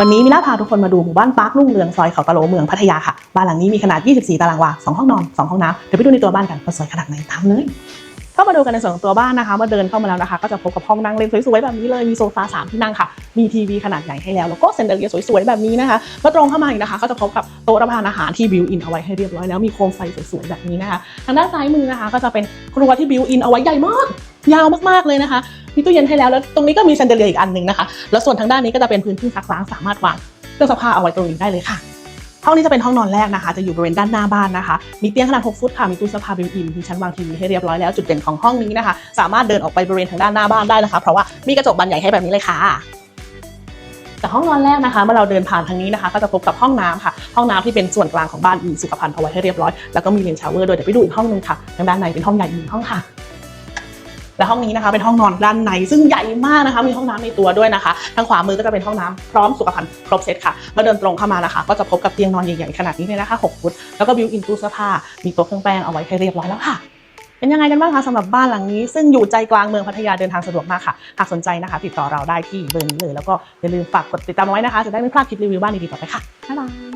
วันนี้มิน่าพาทุกคนมาดูหมู่บ้านปาร์ครุ่งเรืองซอยเขาตะโลเมืองพัทยาค่ะ บ้านหลังนี้มีขนาด 24 ตารางวา 2 ห้องนอน 2 ห้องน้ำ เดี๋ยวไปดูในตัวบ้านกันว่าสวยขนาดไหนตามเลยเข้ามาดูกันในส่วนของตัวบ้านนะคะ เมื่อเดินเข้ามาแล้วนะคะ ก็จะพบกับห้องนั่งเล่นสวยๆแบบนี้เลย มีโซฟาสามที่นั่งค่ะ มีทีวีขนาดใหญ่ให้แล้ว แล้วก็เซนเดอเลียสวยๆแบบนี้นะคะ เมื่อตรงเข้ามาอีกนะคะ ก็จะพบกับโต๊ะรับประทานอาหารที่บิวอินเอาไว้ให้เรียบร้อยแล้ว มีโคมไฟสวยๆแบบนี้นะคะ ทางด้านซ้ายมือนะคะ ก็จะเป็นครัวที่บิวอินเอาไว้ใหญ่มาก ยาวมากๆเลยนะคะ มีตู้เย็นให้แล้วแล้วตรงนี้ก็มีแชนเดอเลียอีกอันหนึ่งนะคะแล้วส่วนทางด้านนี้ก็จะเป็นพื้นที่ซักล้างสามารถวางเครื่องซักผ้าเอาไว้ตรงนี้ได้เลยค่ะห้องนี้จะเป็นห้องนอนแรกนะคะ จะอยู่บริเวณด้านหน้าบ้านนะคะ มีเตียงขนาด 6 ฟุตค่ะ มีตู้เสื้อผ้าบิวอิน มีชั้นวางทีวีให้เรียบร้อยแล้ว จุดเด่นของห้องนี้นะคะ สามารถเดินออกไปบริเวณทางด้านหน้าบ้านได้นะคะ เพราะว่ามีกระจกบานใหญ่ให้แบบนี้เลยค่ะแต่ห้องนอนแรกนะคะ เมื่อเราเดินผ่านทางนี้นะคะ ก็จะพบกับห้องน้ำค่ะ ห้องน้ำที่เป็นส่วนกลางของบ้านมีสุขภัณฑ์เอาไว้ให้เรียบร้อย แล้วก็มีเลนชาวเวอร์ด้วย เดี๋ยวไปดูอีกห้องนึงค่ะ ทางด้านในเป็นห้องใหญ่อีกห้องค่ะ และห้องนี้นะคะเป็นห้องนอนด้านในซึ่งใหญ่มากนะคะมีห้องน้ำในตัวด้วยนะคะ ทางขวามือก็จะเป็นห้องน้ำพร้อมสุขภัณฑ์ครบเซตค่ะเมื่อเดินตรงเข้ามานะคะ ก็จะพบกับเตียงนอนใหญ่ๆขนาดนี้เลยนะคะ6ฟุตแล้วก็บิวอินตู้เสื้อผ้ามีโต๊ะเครื่องแป้งเอาไว้ให้เรียบร้อยแล้วค่ะเป็นยังไงกันบ้างคะสำหรับบ้านหลังนี้ ซึ่งอยู่ใจกลางเมืองพัทยาเดินทางสะดวกมากค่ะหากสนใจนะคะ ติดต่อเราได้ที่เบอร์นี้เลยแล้วก็อย่าลืมฝากกดติดตามไว้นะคะ จะได้ไม่พลาดคลิปรีวิวบ้านดีๆต่อไปค่ะบ๊ายบาย